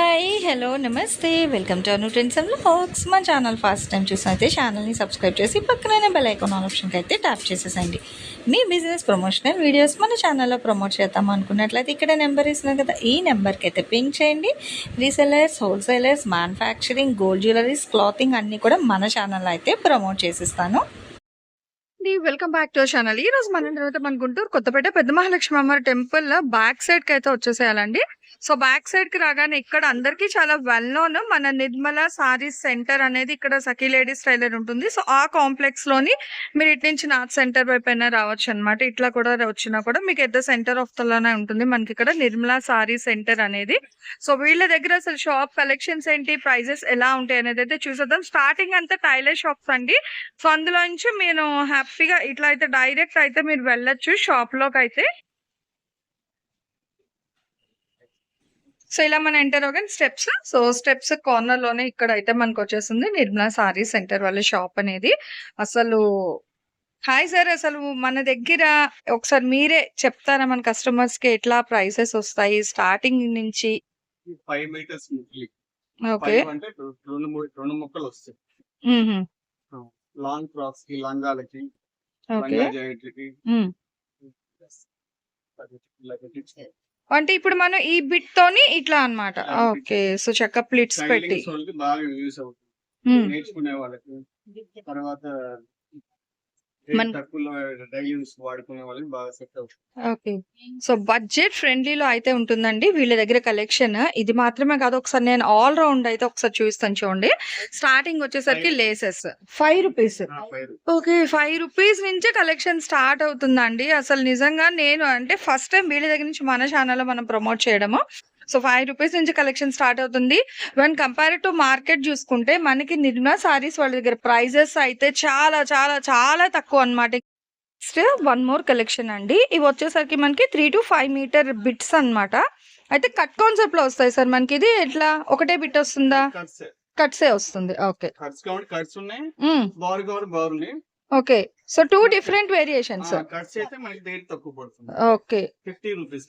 Hi hello నమస్తే. Welcome to Anu trends and fox మా channel first time చూసినైతే ఛానల్ని సబ్స్క్రైబ్ చేసి పక్కనే బెల్ ఐకాన్ ఆప్షన్కి అయితే ట్యాప్ చేసేసండి మీ బిజినెస్ ప్రమోషనల్ వీడియోస్ మన ఛానల్లో ప్రమోట్ చేద్దాం అనుకున్నట్లయితే ఇక్కడ నెంబర్ ఇస్తున్నాం కదా. ఈ నెంబర్కి అయితే పింక్ చేయండి. Resellers wholesalers manufacturing gold jewelleries clothing అన్నీ కూడా మన ఛానల్లో అయితే ప్రమోట్ చేసిస్తాను. వెల్కమ్ బ్యాక్ టు ఛానల్ ఈ రోజు మనం తర్వాత మన గుంటూరు కొత్తపేట పెద్ద మహాలక్ష్మి అమ్మ టెంపుల్ బ్యాక్ సైడ్కి అయితే వచ్చేసేయాలండి. సో బ్యాక్ సైడ్కి రాగానే ఇక్కడ అందరికీ చాలా వెల్ నోన్ మన నిర్మల సారీస్ సెంటర్ అనేది ఇక్కడ సఖీ లేడీస్ టైలర్ ఉంటుంది. సో ఆ కాంప్లెక్స్లోని మీరు ఇటు నుంచి నార్త్ సెంటర్ వైపు అయినా రావచ్చు అనమాట ఇట్లా కూడా వచ్చినా కూడా మీకు ఎద్ద సెంటర్ ఆఫ్లోనే ఉంటుంది. మనకి ఇక్కడ నిర్మల సారీ సెంటర్ అనేది. సో వీళ్ళ దగ్గర అసలు షాప్ కలెక్షన్స్ ఏంటి ప్రైజెస్ ఎలా ఉంటాయి అనేది అయితే చూసేద్దాం. స్టార్టింగ్ అంతా టైలర్ షాప్స్ అండి. సో అందులో నుంచి మీరు హ్యాపీగా ఇట్లా అయితే డైరెక్ట్ అయితే మీరు వెళ్ళొచ్చు షాప్లోకి అయితే సో ఇలా మన ఎంటర్ అవగానే స్టెప్స్ సో స్టెప్స్ కార్నర్లోనే ఇక్కడ అయితే మనకు వచ్చేస్తుంది నిర్మలా సారీ సెంటర్ వాళ్ళ షాప్ అనేది. అసలు హాయ్ సార్ అసలు మన దగ్గర ఒకసారి మీరే చెప్తారా మన కస్టమర్స్కి ఎట్లా ప్రైసెస్ వస్తాయి? స్టార్టింగ్ నుంచి ఫైవ్ మీటర్స్ ఓకే ఫైవ్ అంటే రెండు మూడు రెండు ముక్కలు వస్తాయి. లాంగ్ ఫ్రాక్స్కి లంగాలకి ఓకే లంగా జాకెట్లకి. అంటే ఇప్పుడు మనం ఈ బిట్ తోని ఇట్లా అన్నమాట. bit. ఓకే సో చెక్క ప్లిట్స్ పెట్టి. బాగా యూస్ అవుతుంది. నేర్చుకునే వాళ్ళకి. తర్వాత ఓకే. సో బడ్జెట్ ఫ్రెండ్లీలో అయితే ఉంటుందండి వీళ్ళ దగ్గర కలెక్షన్. ఇది మాత్రమే కాదు ఒకసారి నేను ఆల్ రౌండ్ అయితే ఒకసారి చూస్తాను చూడండి. స్టార్టింగ్ వచ్చేసరికి laces. Five rupees. Okay five rupees నుంచే కలెక్షన్ స్టార్ట్ అవుతుందండి. అసలు నిజంగా నేను అంటే ఫస్ట్ టైం వీళ్ళ దగ్గర నుంచి మన ఛానల్లో మనం ప్రమోట్ చేయడము. సో ఫైవ్ రూపీస్ నుంచి కలెక్షన్ స్టార్ట్ అవుతుంది. వన్ కంపేర్ టు మార్కెట్ చూసుకుంటే మనకి నిర్మలా సారీస్ వాళ్ళ దగ్గర ప్రైజెస్ అయితే చాలా చాలా చాలా తక్కువ అన్నమాట. నెక్స్ట్ వన్ మోర్ కలెక్షన్ అండి. ఇవి వచ్చేసరికి మనకి three to five metre bits అన్నమాట. అయితే కట్ కాన్సెప్ట్లో వస్తాయి సార్ మనకి ఇది ఎట్లా? ఒకటే బిట్ వస్తుందా? కట్స్ వస్తుంది. Okay okay so two different variations పడుతుంది? ఓకే ఫిఫ్టీ రూపీస్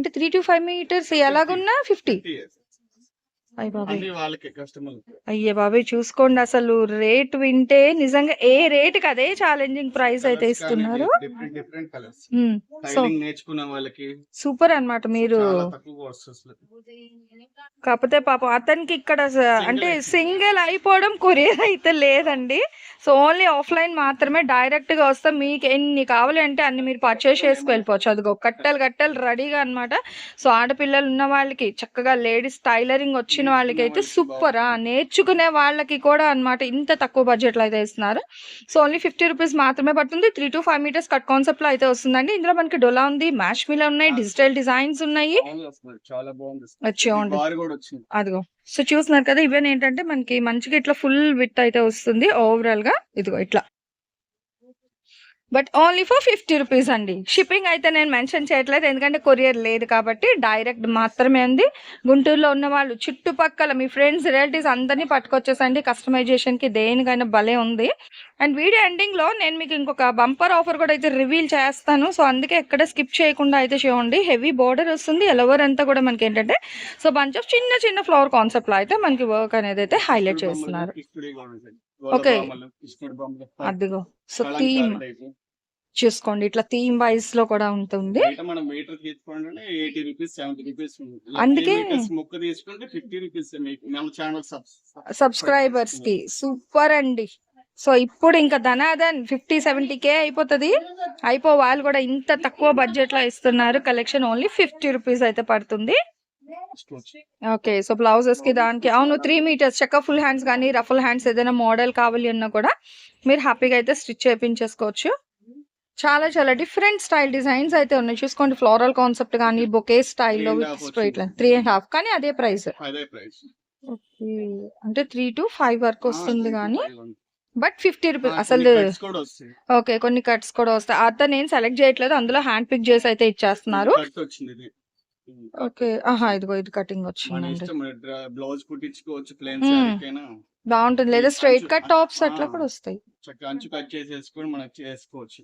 అంటే త్రీ టు ఫైవ్ మీటర్స్ ఎలాగున్నా ఫిఫ్టీ అయ్య బాబాయ్. చూసుకోండి అసలు రేట్ వింటే నిజంగా ఏ రేట్కి అదే ఛాలెంజింగ్ ప్రైస్ అయితే ఇస్తున్నారు. సూపర్ అన్నమాట మీరు. చాలా తక్కువ వస్తుంది కాకపోతే పాపం అతనికి ఇక్కడ అంటే సింగిల్ అయిపోవడం కొరియర్ అయితే లేదండి. సో ఓన్లీ ఆఫ్లైన్ మాత్రమే డైరెక్ట్గా వస్తే మీకు ఎన్ని కావాలి అంటే అన్ని మీరు పర్చేస్ చేసుకు వెళ్ళిపోవచ్చు అదిగో కట్టెలు కట్టెలు రెడీగా అన్నమాట. సో ఆడపిల్లలు ఉన్న వాళ్ళకి చక్కగా లేడీస్ టైలరింగ్ వచ్చిన వాళ్ళకి అయితే సూపర్. నేర్చుకునే వాళ్ళకి కూడా అన్నమాట ఇంత తక్కువ బడ్జెట్లో అయితే ఇస్తున్నారు. సో ఓన్లీ ఫిఫ్టీ రూపీస్ మాత్రమే పడుతుంది. Three to five metres cut కాన్సెప్ట్లో అయితే వస్తుందండి. ఇందులో మనకి డొలా ఉంది మ్యాష్ మిల్ ఉన్నాయి డిజిటల్ డిజైన్స్ ఉన్నాయి. అదిగో. సో చూస్తున్నారు కదా ఇవన్నీ ఏంటంటే మనకి మంచిగా ఇట్లా ఫుల్ విత్ అయితే వస్తుంది. ఓవరాల్గా ఇదిగో ఇట్లా. But only for fifty rupees అండి. షిప్పింగ్ అయితే నేను మెన్షన్ చేయట్లేదు. ఎందుకంటే కొరియర్ లేదు కాబట్టి డైరెక్ట్ మాత్రమే ఉంది గుంటూరులో ఉన్న వాళ్ళు చుట్టుపక్కల మీ ఫ్రెండ్స్ రిలేటివ్స్ అందరినీ పట్టుకొచ్చేసండి. కస్టమైజేషన్కి దేనికైనా భలే ఉంది. అండ్ వీడియో ఎండింగ్లో నేను మీకు ఇంకొక బంపర్ ఆఫర్ కూడా అయితే రివీల్ చేస్తాను. సో అందుకే ఎక్కడ స్కిప్ చేయకుండా అయితే చేయండి హెవీ బోర్డర్ వస్తుంది. ఎలవర్ అంతా కూడా మనకి ఏంటంటే సో బంచ్ ఆఫ్ చిన్న చిన్న ఫ్లవర్ కాన్సెప్ట్లో అయితే మనకి వర్క్ అనేది అయితే హైలైట్ చేస్తున్నారు. బొమ్మలు, అదిగో. So theme. చూసుకోండి. ఇట్లా థీమ్ వైజ్లో కూడా ఉంటుంది. బయట మనం మీటర్ తీసుకోండి ఎయిటీ రూపీస్ సెవెంటీ రూపీస్ అందుకే- ముక్క తీసుకుంటే ఫిఫ్టీ రూపీస్ మీకు. మన ఛానల్ సబ్స్క్రైబర్స్కి. సూపర్ అండి. సో ఇప్పుడు ఇంకా ధనాదన్ ఫిఫ్టీ సెవెంటీ కే అయిపోతుంది. అయిపో వాళ్ళు కూడా ఇంత తక్కువ బడ్జెట్లో ఇస్తున్నారు. కలెక్షన్ ఓన్లీ ఫిఫ్టీ రూపీస్ అయితే పడుతుంది. ఓకే సో బ్లౌజెస్కి దానికి అవును త్రీ మీటర్స్ చెక్క ఫుల్ హ్యాండ్స్ కానీ రఫుల్ హ్యాండ్స్ ఏదైనా మోడల్ కావాలి అన్నా కూడా మీరు హ్యాపీగా అయితే స్టిచ్ చేయించేసుకోవచ్చు చాలా చాలా డిఫరెంట్ స్టైల్ డిజైన్స్ అయితే ఉన్నాయి. చూసుకోండి ఫ్లోరల్ కాన్సెప్ట్ కానీ బొకే స్టైల్లో half straight line three and half కానీ అదే ప్రైస్ అంటే త్రీ టు ఫైవ్ వరకు వస్తుంది కానీ బట్ ఫిఫ్టీ రూపీస్ అసలు ఓకే కొన్ని కట్స్ కూడా వస్తాయి. అతను నేను సెలెక్ట్ చేయట్లేదు అందులో హ్యాండ్ పిక్ చేసి అయితే ఇచ్చేస్తున్నారు. ఓకే. ఆహా ఇదిగో ఇది కటింగ్ వచ్చిందండి. Blouse కుట్టించుకోవచ్చు plane. సారీకైనా బాగుంటుంది. లేదా స్ట్రైట్ కట్ టాప్స్ అట్లా. కూడా వస్తాయి. చక్కగా అంచు కట్ చేసేసుకొని మనం చేసుకోవచ్చు.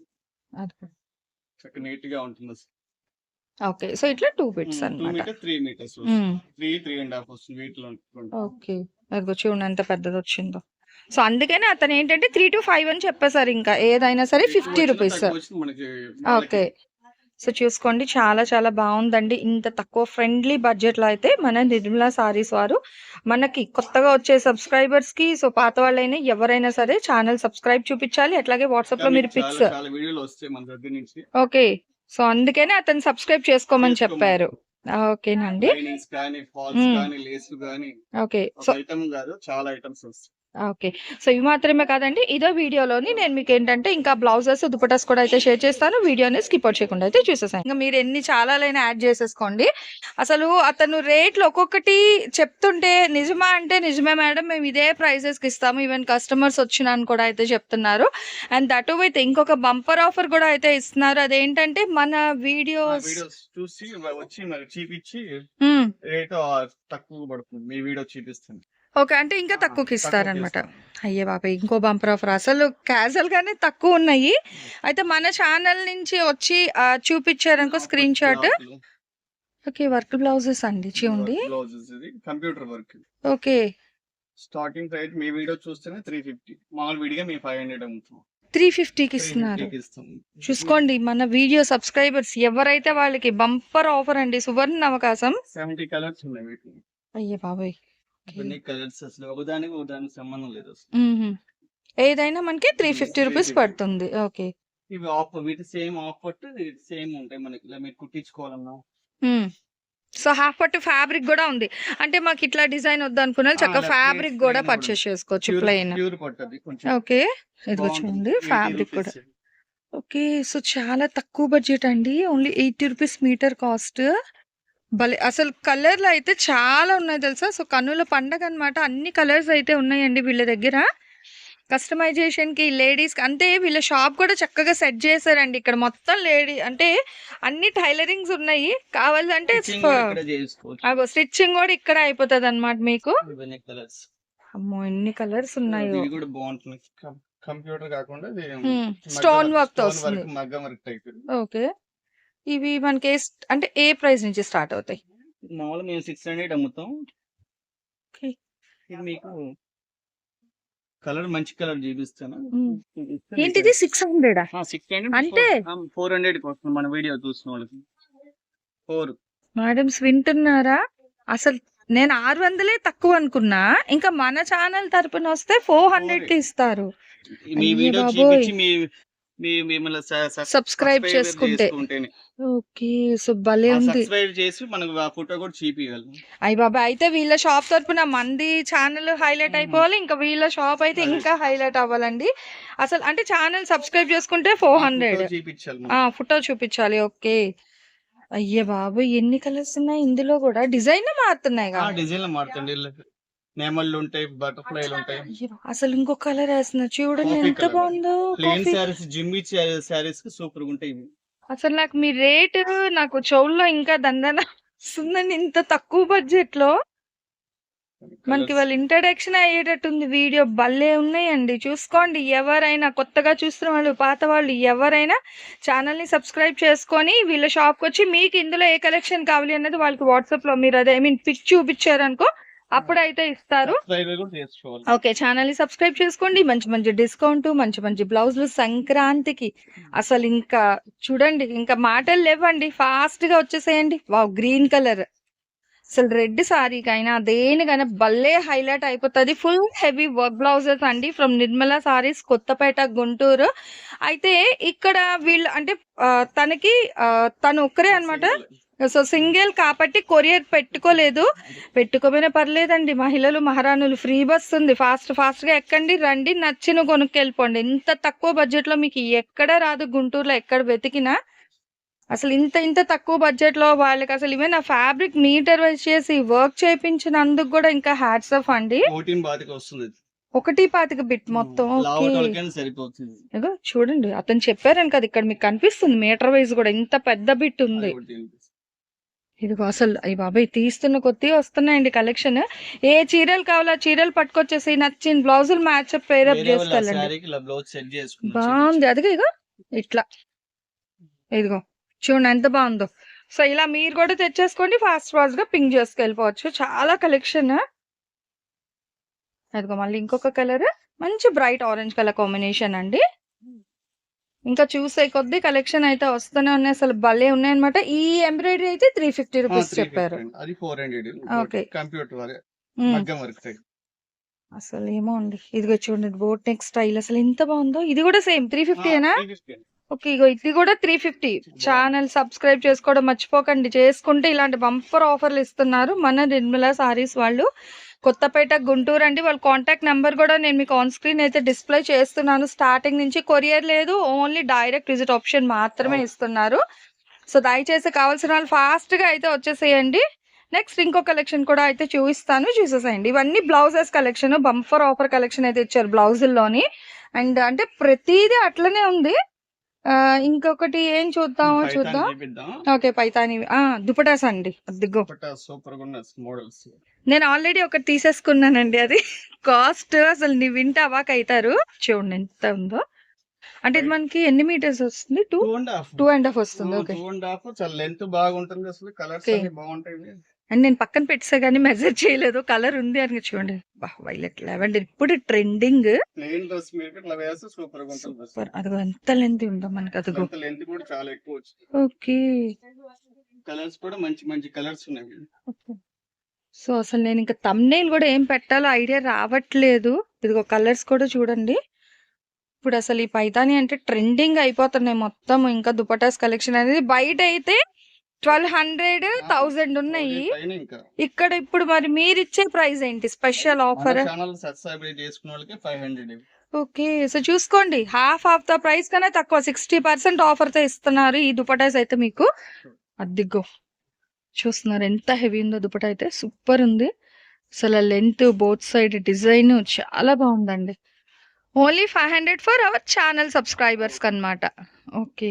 చక్కగా నీట్గా ఉంటుంది. ఓకే. సో ఇట్లా టూ బిట్స్ అన్నమాట. Three metres. Three three and half వస్తుంది వీటిలో ఓకే. అదిగో చూడండి ఎంత పెద్దది వచ్చిందో. సో అందుకనే అతను ఏంటంటే త్రీ టు ఫైవ్ అని చెప్పేశారు ఇంకా. ఏదైనా సరే ఫిఫ్టీ రూపీస్ ఓకే. సో చూసుకోండి చాలా చాలా బాగుందండి. ఇంత తక్కువ ఫ్రెండ్లీ బడ్జెట్లో అయితే మన నిర్మలా సారీస్ వారు మనకి కొత్తగా వచ్చే సబ్స్క్రైబర్స్కి సో పాత వాళ్ళైనా ఎవరైనా సరే ఛానల్ సబ్స్క్రైబ్ చూపించాలి అట్లాగే వాట్సాప్లో మీరు పిక్స్ ఓకే సో అందుకనే అతను సబ్స్క్రైబ్ చేసుకోమని. చెప్పారు. ఓకేనండి. ఓకే సో ఐటమ్ కాదు చాలా ఐటమ్స్ ఓకే. సో ఇవి మాత్రమే కాదండి. ఇదో వీడియోలోని నేను మీకు ఏంటంటే ఇంకా బ్లౌజెస్ దుపటాస్ కూడా అయితే షేర్ చేస్తాను. వీడియోని స్కిప్ అవుట్ చేయకుండా అయితే చూసేసాను ఇంకా మీరు ఎన్ని చాలా లైన్ యాడ్ చేసేసుకోండి. అసలు అతను రేట్లు ఒక్కొక్కటి చెప్తుంటే నిజమా అంటే నిజమే మేడం. మేము ఇదే ప్రైసెస్కి ఇస్తాము. ఈవెన్ కస్టమర్స్ వచ్చినాను కూడా అయితే చెప్తున్నారు. అండ్ దట్ విత్ ఇంకొక బంపర్ ఆఫర్ కూడా అయితే ఇస్తున్నారు. అదేంటంటే మన వీడియోస్ చూసి వచ్చి మరి చూపించి. రేట్ తక్కువ పడుతుంది. మీ వీడియో చూపిస్తుంది. ఓకే అంటే ఇంకా తక్కువకి ఇస్తారనమాట. ఇస్తాం. అయ్యే బాబాయ్ ఇంకో బంపర్ ఆఫర్. అసలు క్యాజువల్ గానే తక్కువ ఉన్నాయి. అయితే మన ఛానల్ నుంచి వచ్చి చూపించారనుకో screen shot okay work blouses అండి చూడండి computer work. Okay. Starting rate మీ వీడియో చూస్తేనే త్రీ ఫిఫ్టీ మామూలు విడిగా మీ ఫైవ్ హండ్రెడ్ అమ్ముతాం. త్రీ ఫిఫ్టీకి ఇస్తున్నారు. 350 కి ఇస్తాం. చూసుకోండి మన వీడియో సబ్స్క్రైబర్స్ ఎవరైతే వాళ్ళకి బంపర్ ఆఫర్ అండి సువర్ణ అవకాశం. సెవెంటీ కలర్స్ ఉన్నాయి అయ్యే బాబాయ్. కలర్స్ అసలు ఒకదానికి ఒకదానికి సంబంధం లేదు అసలు. ఏదైనా మనకి త్రీ ఫిఫ్టీ రూపీస్ 350. పడుతుంది. ఓకే. ఇవి ఆఫ్ వీటి సేమ్ ఆఫ్ పట్టు సేమ్ ఉంటాయి మనకి. ఇలా మీరు కుట్టించుకోవాలన్నా. సో హాఫ్ పట్టు ఫ్యాబ్రిక్ కూడా ఉంది. అంటే మాకు ఇట్లా డిజైన్ వద్దు అనుకున్న చక్క అలా ఫ్యాబ్రిక్ కూడా పర్చేస్ చేసుకోవచ్చు ప్లెయిన్ ఓకే. ఇదిగో. చూడండి 80 ఫ్యాబ్రిక్ కూడా. ఓకే. సో చాలా తక్కువ బడ్జెట్ అండి. Only eighty rupees metre cost భలే అసలు కలర్లు అయితే చాలా ఉన్నాయి తెలుసా? సో కన్నుల పండగ అన్నమాట. అన్ని కలర్స్ అయితే ఉన్నాయండి వీళ్ళ దగ్గర. కస్టమైజేషన్కి లేడీస్ అంటే వీళ్ళ షాప్ కూడా చక్కగా సెట్ చేశారండి. ఇక్కడ మొత్తం లేడీ అంటే అన్ని టైలరింగ్స్ ఉన్నాయి. కావాలంటే స్టిచ్చింగ్ కూడా ఇక్కడ అయిపోతుంది అనమాట మీకు. అమ్మో ఎన్ని కలర్స్ ఉన్నాయో. ఇది కూడా బాగుంటుంది కంప్యూటర్ కాకుండా తో వస్తుంది. మగ్గం వర్క్ టైప్. ఓకే. ఇవి మనకి అంటే ఏ ప్రైస్ నుంచి స్టార్ట్ అవుతాయి? మామూలు మేము సిక్స్ హండ్రెడ్ అమ్ముతాం. ఇది మీకు కలర్ మంచి కలర్ చూపిస్తాను. ఏంటిది? Six hundred? సిక్స్ హండ్రెడ్ అంటే? ఫోర్ హండ్రెడ్ వస్తుంది మన వీడియో చూసిన వాళ్ళకి. ఫోర్. మేడమ్స్ వింటున్నారా? అసలు నేను ఆరు వందలే తక్కువ అనుకున్నా. ఇంకా మన ఛానల్ తరపున వస్తే ఫోర్ హండ్రెడ్కి ఇస్తారు. మీ వీడియో. చూపించి మీ మీ మిమ్మల్ని సబ్స్క్రైబ్ చేసుకుంటే. ఓకే సో భలే ఉంది. సబ్స్క్రైబ్ చేసి మనకు ఆ ఫోటో కూడా చూపించాలి అయ్య బాబా అయితే వీళ్ళ షాప్ తరపున మంది ఛానల్ హైలైట్ అయిపోవాలి. ఇంకా వీళ్ళ షాప్ అయితే ఇంకా హైలైట్ అవ్వాలండి. అసలు అంటే ఛానల్ సబ్స్క్రైబ్ చేసుకుంటే ఫోర్ హండ్రెడ్. ఫోటో చూపించాలి ఓకే. అయ్యే బాబు ఎన్ని కలర్స్ ఉన్నాయి? ఇందులో కూడా డిజైన్ మారుతున్నాయి డిజైన్ మారుతుంది నెమళ్ళు ఉంటాయి బటర్ఫ్లైలు ఉంటాయి అసలు ఇంకో కలర్ వేస్తున్నా చూడండి ఎంత. బాగుందో coffee. శారీస్ జిమ్మి శారీస్కి సూపర్గా ఉంటాయి ఇవి. అసలు నాకు మీ రేట్ నాకు చెవుల్లో ఇంకా దందన వస్తుందండి ఇంత తక్కువ బడ్జెట్లో మనకి. వాళ్ళ ఇంట్రడక్షన్ అయ్యేటట్టుంది వీడియో భలే ఉన్నాయండి చూసుకోండి ఎవరైనా కొత్తగా చూస్తున్న వాళ్ళు పాత వాళ్ళు ఎవరైనా ఛానల్ని సబ్స్క్రైబ్ చేసుకొని వీళ్ళ షాప్కి వచ్చి మీకు ఇందులో ఏ కలెక్షన్ కావాలి అనేది వాళ్ళకి వాట్సాప్లో మీరు అదే ఐ మీన్ పిక్ చూపించారనుకో అప్పుడైతే ఇస్తారు. ఓకే ఛానల్ని సబ్స్క్రైబ్ చేసుకోండి. మంచి మంచి డిస్కౌంట్ మంచి మంచి బ్లౌజులు సంక్రాంతికి. అసలు ఇంకా చూడండి ఇంకా మాటలు లేవండి. ఫాస్ట్గా వచ్చేసేయండి. Wow green colour. అసలు రెడ్ సారీకైనా దేనికైనా భలే హైలైట్ అయిపోతుంది. ఫుల్ హెవీ వర్క్ బ్లౌజెస్ అండి. ఫ్రమ్ నిర్మల సారీస్ కొత్తపేట గుంటూరు. అయితే ఇక్కడ వీళ్ళు అంటే తనకి తను ఒక్కరే అన్నమాట? సో సింగిల్ కాబట్టి కొరియర్ పెట్టుకోలేదు. పెట్టుకోపోయినా పర్లేదండి. మహిళలు మహారాణులు ఫ్రీ బస్ ఉంది. ఫాస్ట్ ఫాస్ట్గా ఎక్కండి రండి నచ్చిన కొనుక్కెళ్ళిపోండి. ఇంత తక్కువ బడ్జెట్లో మీకు ఎక్కడ రాదు గుంటూరులో ఎక్కడ వెతికినా. అసలు ఇంత ఇంత తక్కువ బడ్జెట్లో వాళ్ళకి అసలు ఈవెన్ ఆ ఫ్యాబ్రిక్ మీటర్ వైజ్ చేసి వర్క్ చేయించినందుకు కూడా ఇంకా హ్యాట్స్ ఆఫ్ అండి. ఒకటి పాతిక బిట్ మొత్తం. సరిపోతుంది. ఇదిగో చూడండి. అతను చెప్పారని కదా ఇక్కడ మీకు కనిపిస్తుంది. మీటర్ వైజ్ కూడా ఇంత పెద్ద బిట్ ఉంది. ఇదిగో అసలు అయ్యి బాబాయ్ తీస్తున్న కొద్ది వస్తున్నాయండి కలెక్షన్ ఏ చీరలు కావాలో చీరలు పట్టుకొచ్చేసి నచ్చిన బ్లౌజులు మ్యాచ్అప్ పేరప్ చేసుకున్నాం బాగుంది. అదిగో ఇగో ఇట్లా. ఇదిగో. చూడండి ఎంత బాగుందో. సో ఇలా మీరు కూడా తెచ్చేసుకోండి ఫాస్ట్ ఫాస్ట్గా పింక్ చేసుకెళ్ళిపోవచ్చు. చాలా కలెక్షన్ అదిగో మళ్ళీ ఇంకొక కలర్ మంచి బ్రైట్ ఆరెంజ్ కలర్ కాంబినేషన్ అండి. ఇంకా చూసే కొద్ది కలెక్షన్ అయితే వస్తూనే ఉన్నాయి. అసలు భలే ఉన్నాయి అనమాట ఈ ఎంబ్రాయిడరీ అయితే త్రీ ఫిఫ్టీ రూపీస్ చెప్పారు. అది ఫోర్ హండ్రెడ్. కంప్యూటర్ సైడ్ అసలు ఏమో అండి. ఇదిగో చూడండి బోట్ నెక్ స్టైల్ అసలు ఎంత బాగుందో. ఇది కూడా సేమ్ త్రీ ఫిఫ్టీనా ఓకే ఇగో ఇది కూడా త్రీ ఫిఫ్టీ ఛానల్ సబ్స్క్రైబ్ చేసుకోవడం మర్చిపోకండి. చేసుకుంటే ఇలాంటి బంపర్ ఆఫర్లు ఇస్తున్నారు మన నిర్మలా సారీస్ వాళ్ళు. కొత్తపేట గుంటూరు అండి. వాళ్ళ కాంటాక్ట్ నెంబర్ కూడా నేను మీకు ఆన్ స్క్రీన్ అయితే డిస్ప్లే చేస్తున్నాను. స్టార్టింగ్ నుంచి కొరియర్ లేదు ఓన్లీ డైరెక్ట్ విజిట్ ఆప్షన్ మాత్రమే. ఇస్తున్నారు. సో దయచేసి కావాల్సిన వాళ్ళు ఫాస్ట్గా అయితే వచ్చేసేయండి. నెక్స్ట్ ఇంకో కలెక్షన్ కూడా అయితే చూపిస్తాను చూసేసేయండి. ఇవన్నీ blouses collection bumper offer collection అయితే ఇచ్చారు బ్లౌజుల్లోని. అండ్ అంటే ప్రతిదీ అట్లనే ఉంది. ఇంకొకటి ఏం చూద్దామో చూద్దాం. ఓకే పైతాని ఆ దుపటాస్ అండి. దిగ్గో సూపర్ మోడల్స్. నేను ఆల్రెడీ ఒకటి తీసేసుకున్నానండి అది. కాస్ట్ అసలు నీ వింటే అవాక్ అవుతారు చూడండి ఎంత ఉందో. అంటే ఇది మనకి ఎన్ని మీటర్స్ వస్తుంది? టూ? టూ అండ్ హాఫ్ వస్తుంది ఓకే. చాలా లెంత్ బాగుంటుంది అసలు. కలర్స్ బాగుంటాయి. అండ్ నేను పక్కన పెట్టేసా కానీ మెజర్ చేయలేదు. కలర్ ఉంది అని చూడండి. వైలెట్ లెవెండర్ ఇప్పుడు ట్రెండింగ్ సూపర్ అదిగో ఎంత లెంత్ ఉందో మనకి అదిగో. లెంత్ కూడా చాలా ఎక్కువ వచ్చింది. ఓకే. కలర్స్ కూడా మంచి మంచి కలర్స్ ఉన్నాయి. సో అసలు నేను ఇంకా తమ్నేల్ కూడా ఏం పెట్టాలో ఐడియా రావట్లేదు. ఇదిగో కలర్స్ కూడా చూడండి. ఇప్పుడు అసలు ఈ పైతాని అంటే ట్రెండింగ్ అయిపోతున్నాయి మొత్తం ఇంకా దుపటాస్ కలెక్షన్ అనేది బయట అయితే ట్వెల్వ్ హండ్రెడ్ థౌజండ్ ఉన్నాయి. ఇక్కడ ఇప్పుడు మరి మీరు ఇచ్చే ప్రైస్ ఏంటి? Special offer? ఓకే సో చూసుకోండి. హాఫ్ ఆఫ్ ద ప్రైస్ కన్నా తక్కువ. సిక్స్టీ పర్సెంట్ ఆఫర్తో ఇస్తున్నారు ఈ దుపటాస్ అయితే మీకు. అద్దిగో చూస్తున్నారు ఎంత హెవీ ఉందో దుపట అయితే. సూపర్ ఉంది. అసలు లెంత్ బోత్ సైడ్ డిజైన్ చాలా బాగుందండి. Only five hundred for our channel subscribers అన్నమాట okay.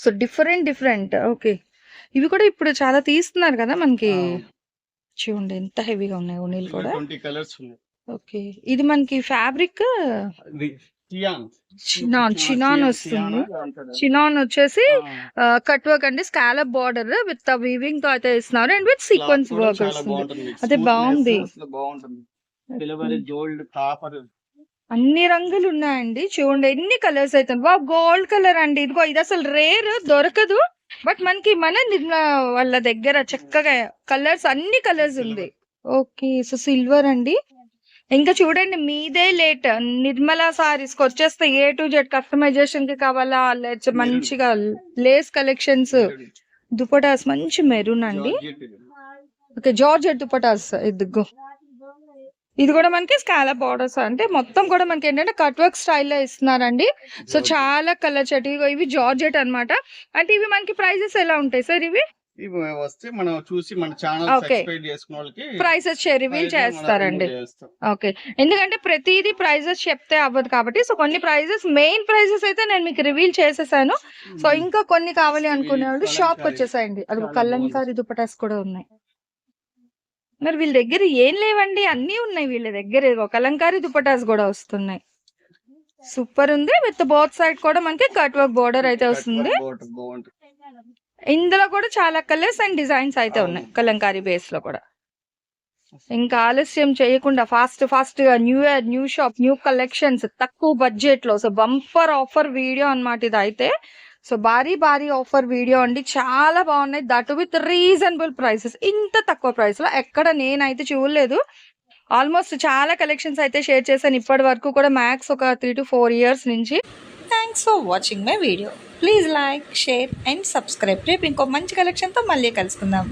So different different. Okay. ఇవి కూడా ఇప్పుడు చాలా తీస్తున్నారు కదా మనకి? చూడండి ఎంత హెవీగా ఉన్నాయి ఓనీలు కూడా. Colours okay. ఇది మనకి ఫ్యాబ్రిక్? చినాన్ వస్తుంది. చినాన్ వచ్చేసి కట్ వర్క్ అండి స్కాలప్ బార్డర్ విత్ వీవింగ్తో అయితే ఇస్తున్నారు అండ్ విత్ సీక్వెన్స్ వర్క్ వస్తుంది. అదే బాగుంది. అన్ని రంగులు ఉన్నాయండి. చూడండి ఎన్ని కలర్స్ అయితే వా గోల్డ్ కలర్ అండి. ఇదిగో ఇది అసలు రేర్ దొరకదు. బట్ మనకి మన నిర్మలా వాళ్ళ దగ్గర చక్కగా కలర్స్ అన్ని కలర్స్ ఉంది. ఓకే సో సిల్వర్ అండి. ఇంకా చూడండి మీదే లేట్ నిర్మలా సారీస్కి వచ్చేస్తే ఏ టు జెడ్ కస్టమైజేషన్కి కావాలా? మంచిగా లేస్ కలెక్షన్స్ దుపటాస్ మంచి మెరూన్ అండి. ఓకే జార్జెట్ దుపటాస్ ఇదిగో. ఇది కూడా మనకి స్కాలా బార్డర్స్ అంటే మొత్తం కూడా మనకి ఏంటంటే కట్ వర్క్ స్టైల్లో ఇస్తున్నారండి. సో చాలా కలర్ చెట్ ఇవి జార్జెట్ అన్నమాట. అంటే ఇవి మనకి ప్రైజెస్ ఎలా ఉంటాయి సార్ ఇవి? వస్తే మనం చూసి మన ఛానల్ ప్రైసెస్ రివీల్ చేస్తారండి. ఓకే ఎందుకంటే ప్రతిదీ ప్రైజెస్ చెప్తే అవ్వదు కాబట్టి సో కొన్ని ప్రైజెస్ మెయిన్ ప్రైజెస్ అయితే నేను మీకు రివీల్ చేసేసాను. సో ఇంకా కొన్ని కావాలి అనుకునే వాళ్ళు షాప్. వచ్చేసాయండి. అది చాలా కలంకారీ దుపటాస్ కూడా ఉన్నాయి. మరి వీళ్ళ దగ్గర ఏం లేవండి అన్నీ ఉన్నాయి వీళ్ళ దగ్గర. కలంకారీ దుపటాస్ కూడా వస్తున్నాయి. సూపర్ ఉంది. విత్ బోత్ సైడ్ కూడా మనకి కట్ వర్క్ బోర్డర్ అయితే వస్తుంది. ఇందులో కూడా చాలా కలర్స్ అండ్ డిజైన్స్ అయితే ఉన్నాయి. కలంకారీ బేస్లో కూడా. ఇంకా ఆలస్యం చేయకుండా ఫాస్ట్ ఫాస్ట్గా new year new shop new collections తక్కువ బడ్జెట్లో. సో బంపర్ ఆఫర్ వీడియో అన్నమాట ఇది అయితే సో భారీ భారీ ఆఫర్ వీడియో అండి. చాలా బాగున్నాయి. దట్ విత్ రీజనబుల్ ప్రైసెస్ ఇంత తక్కువ ప్రైస్లో ఎక్కడ నేనైతే చూడలేదు. ఆల్మోస్ట్ చాలా కలెక్షన్స్ అయితే షేర్ చేశాను ఇప్పటి వరకు కూడా మ్యాక్స్ ఒక త్రీ టు ఫోర్ ఇయర్స్ నుంచి. Thanks for watching my video please like share and subscribe రేపు ఇంకో మంచి కలెక్షన్తో మళ్ళీ కలుసుకుందాం.